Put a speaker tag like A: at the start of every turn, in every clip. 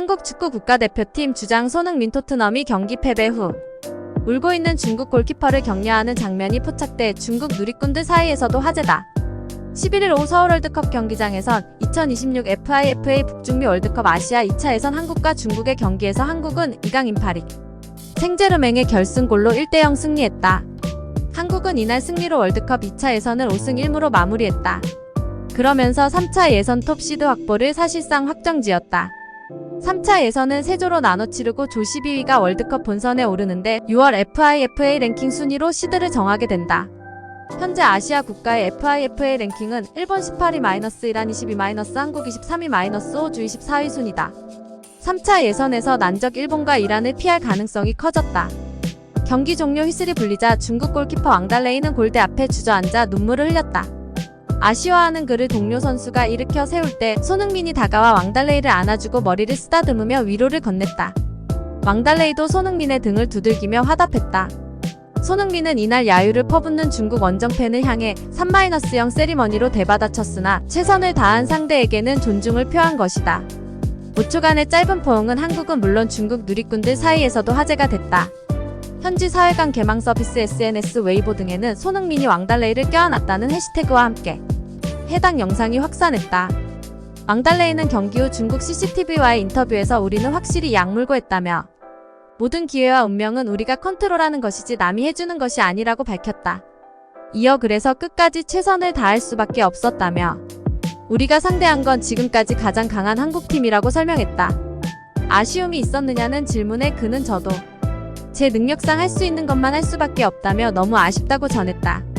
A: 한국 축구 국가대표팀 주장 손흥민 토트넘이 경기 패배 후 울고 있는 중국 골키퍼를 격려하는 장면이 포착돼 중국 누리꾼들 사이에서도 화제다. 11일 오후 서울 월드컵 경기장에선 2026 FIFA 북중미 월드컵 아시아 2차 예선 한국과 중국의 경기에서 한국은 이강 인파리 생제르맹의 결승골로 1대0 승리했다. 한국은 이날 승리로 월드컵 2차 예선을 5승 1무로 마무리했다. 그러면서 3차 예선 톱시드 확보를 사실상 확정지었다. 3차 예선은 세조로 나눠 치르고 조 12위가 월드컵 본선에 오르는데 6월 FIFA 랭킹 순위로 시드를 정하게 된다. 현재 아시아 국가의 FIFA 랭킹은 일본 18위 이란 22 한국 23위 호주 24위 순이다. 3차 예선에서 난적 일본과 이란을 피할 가능성이 커졌다. 경기 종료 휘슬이 불리자 중국 골키퍼 왕달레이는 골대 앞에 주저앉아 눈물을 흘렸다. 아쉬워하는 그를 동료 선수가 일으켜 세울 때 손흥민이 다가와 왕달레이를 안아주고 머리를 쓰다듬으며 위로를 건넸다. 왕달레이도 손흥민의 등을 두들기며 화답했다. 손흥민은 이날 야유를 퍼붓는 중국 원정팬을 향해 3-0 세리머니로 대받아쳤으나 최선을 다한 상대에게는 존중을 표한 것이다. 5초간의 짧은 포옹은 한국은 물론 중국 누리꾼들 사이에서도 화제가 됐다. 현지 사회관 개망 서비스 SNS 웨이보 등에는 손흥민이 왕달레이를 껴안았다는 해시태그와 함께 해당 영상이 확산했다. 왕달레이는 경기 후 중국 CCTV와의 인터뷰에서 우리는 확실히 약물고 했다며 모든 기회와 운명은 우리가 컨트롤하는 것이지 남이 해주는 것이 아니라고 밝혔다. 이어 그래서 끝까지 최선을 다할 수밖에 없었다며 우리가 상대한 건 지금까지 가장 강한 한국팀이라고 설명했다. 아쉬움이 있었느냐는 질문에 그는 저도 제 능력상 할 수 있는 것만 할 수밖에 없다며 너무 아쉽다고 전했다.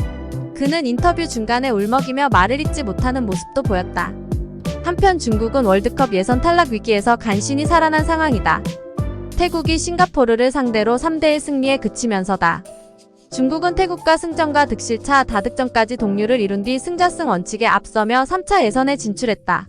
A: 그는 인터뷰 중간에 울먹이며 말을 잇지 못하는 모습도 보였다. 한편 중국은 월드컵 예선 탈락 위기에서 간신히 살아난 상황이다. 태국이 싱가포르를 상대로 3대1 승리에 그치면서다. 중국은 태국과 승점과 득실차 다득점까지 동률을 이룬 뒤 승자승 원칙에 앞서며 3차 예선에 진출했다.